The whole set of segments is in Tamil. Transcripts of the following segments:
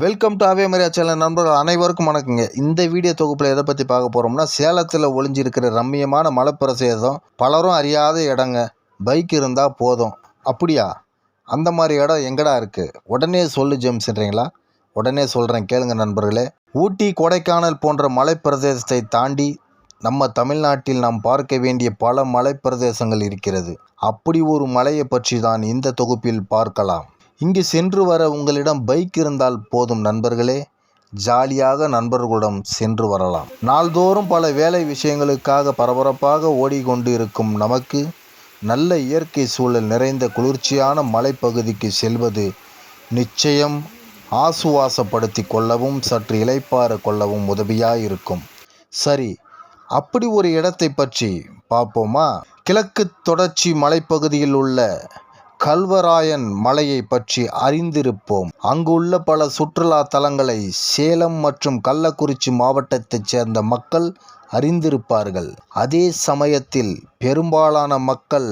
Welcome to Ave Maria channel நண்பர்கள் அனைவருக்கும் வணக்கங்க. இந்த வீடியோ தொகுப்பில் எதை பற்றி பார்க்க போகிறோம்னா சேலத்தில் ஒளிஞ்சிருக்கிற ரம்மியமான மலைப்பிரசேதம் பலரும் அறியாத இடங்க. பைக் இருந்தால் போதும். அப்படியா? அந்த மாதிரி இடம் எங்கடா இருக்குது உடனே சொல்லு ஜெம்ஸ்ன்றீங்களா உடனே சொல்கிறேன் கேளுங்க நண்பர்களே. ஊட்டி கொடைக்கானல் போன்ற மலைப்பிரதேசத்தை தாண்டி நம்ம தமிழ்நாட்டில் நாம் பார்க்க வேண்டிய பல மலைப்பிரதேசங்கள் இருக்கிறது. அப்படி ஒரு மலையை பற்றி தான் இந்த தொகுப்பில் பார்க்கலாம். இங்கு சென்று வர உங்களிடம் பைக் இருந்தால் போதும் நண்பர்களே. ஜாலியாக நண்பர்களுடன் சென்று வரலாம். நாள்தோறும் பல வேலை விஷயங்களுக்காக பரபரப்பாக ஓடிக்கொண்டு இருக்கும் நமக்கு நல்ல இயற்கை சூழல் நிறைந்த குளிர்ச்சியான மலைப்பகுதிக்கு செல்வது நிச்சயம் ஆசுவாசப்படுத்தி கொள்ளவும் சற்று இளைப்பாற கொள்ளவும் உதவியாக இருக்கும் சரி அப்படி ஒரு இடத்தை பற்றி பார்ப்போமா? கிழக்கு தொடர்ச்சி மலைப்பகுதியில் உள்ள கல்வராயன் மலையை பற்றி அறிந்திருப்போம். அங்குள்ள பல சுற்றுலா தலங்களை சேலம் மற்றும் கள்ளக்குறிச்சி மாவட்டத்தைச் சேர்ந்த மக்கள் அறிந்திருப்பார்கள். அதே சமயத்தில் பெரும்பாலான மக்கள்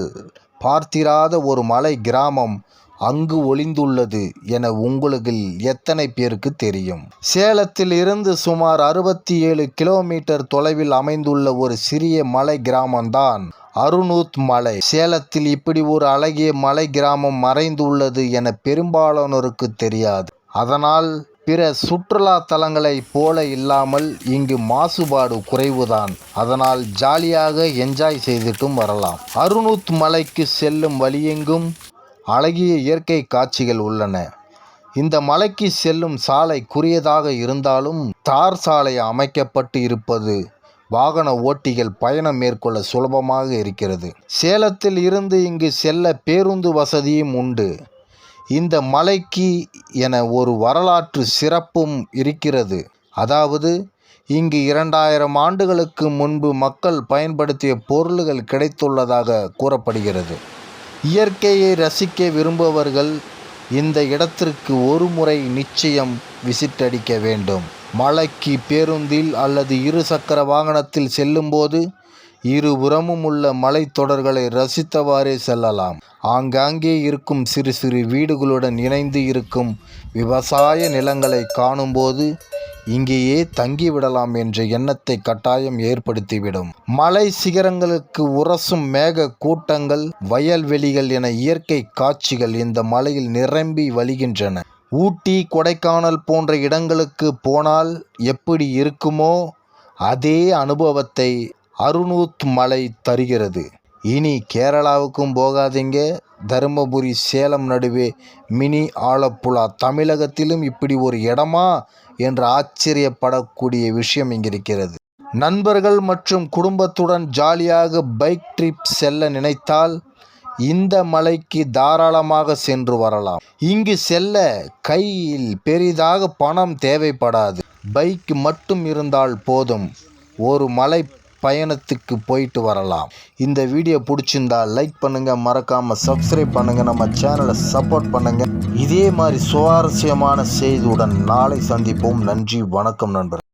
பார்த்திராத ஒரு மலை கிராமம் அங்கு ஒளிந்துள்ளது என உங்களுக்கு எத்தனை பேருக்கு தெரியும்? சேலத்தில் இருந்து சுமார் அறுபத்தி ஏழு கிலோமீட்டர் தொலைவில் அமைந்துள்ள ஒரு சிறிய மலை கிராமம்தான் அருணூத் மலை. சேலத்தில் இப்படி ஒரு அழகிய மலை கிராமம் மறைந்துள்ளது என பெரும்பாலானோருக்கு தெரியாது. அதனால் பிற சுற்றுலா தலங்களைப் போல இல்லாமல் இங்கு மாசுபாடு குறைவுதான். அதனால் ஜாலியாக என்ஜாய் செய்துட்டும் வரலாம். அருணூத் மலைக்கு செல்லும் வழியெங்கும் அழகிய இயற்கை காட்சிகள் உள்ளன. இந்த மலைக்கு செல்லும் சாலை குறியதாக இருந்தாலும் தார் சாலை அமைக்கப்பட்டு இருப்பது வாகன ஓட்டிகள் பயணம் மேற்கொள்ள சுலபமாக இருக்கிறது. சேலத்தில் இருந்து இங்கு செல்ல பேருந்து வசதியும் உண்டு. இந்த மலைக்கு என ஒரு வரலாற்று சிறப்பும் இருக்கிறது. அதாவது இங்கு இரண்டாயிரம் ஆண்டுகளுக்கு முன்பு மக்கள் பயன்படுத்திய பொருள்கள் கிடைத்துள்ளதாக கூறப்படுகிறது. இயற்கையை ரசிக்க விரும்புபவர்கள் இந்த இடத்திற்கு ஒரு முறை நிச்சயம் விசிட்டடிக்க வேண்டும். மலைக்கு பேருந்தில் அல்லது இரு சக்கர வாகனத்தில் செல்லும்போது இருபுறமும் உள்ள மலைத்தொடர்களை ரசித்தவாறே செல்லலாம். ஆங்காங்கே இருக்கும் சிறு சிறு வீடுகளுடன் இணைந்து இருக்கும் விவசாய நிலங்களை காணும்போது இங்கேயே தங்கிவிடலாம் என்ற எண்ணத்தை கட்டாயம் ஏற்படுத்திவிடும். மலை சிகரங்களுக்கு உரசும் மேக கூட்டங்கள் வயல்வெளிகள் என இயற்கை காட்சிகள் இந்த மலையில் நிரம்பி வழிகின்றன. ஊட்டி கொடைக்கானல் போன்ற இடங்களுக்கு போனால் எப்படி இருக்குமோ அதே அனுபவத்தை அருணூத் மலை தருகிறது. இனி கேரளாவுக்கும் போகாதீங்க. தருமபுரி சேலம் நடுவே மினி ஆலப்புழா தமிழகத்திலும் இப்படி ஒரு இடமா என்று ஆச்சரியப்படக்கூடிய விஷயம் இங்கிருக்கிறது. நண்பர்கள் மற்றும் குடும்பத்துடன் ஜாலியாக பைக் ட்ரிப் செல்ல நினைத்தால் இந்த மலைக்கு தாராளமாக சென்று வரலாம். இங்கு செல்ல கையில் பெரிதாக பணம் தேவைப்படாது. பைக் மட்டும் இருந்தால் போதும். ஒரு மலை பயணத்துக்கு போயிட்டு வரலாம். இந்த வீடியோ பிடிச்சிருந்தா லைக் பண்ணுங்கள் மறக்காமல் சப்ஸ்கிரைப் பண்ணுங்கள் நம்ம சேனலை சப்போர்ட் பண்ணுங்கள் இதே மாதிரி சுவாரஸ்யமான செய்தியுடன் நாளை சந்திப்போம். நன்றி. வணக்கம் நண்பர்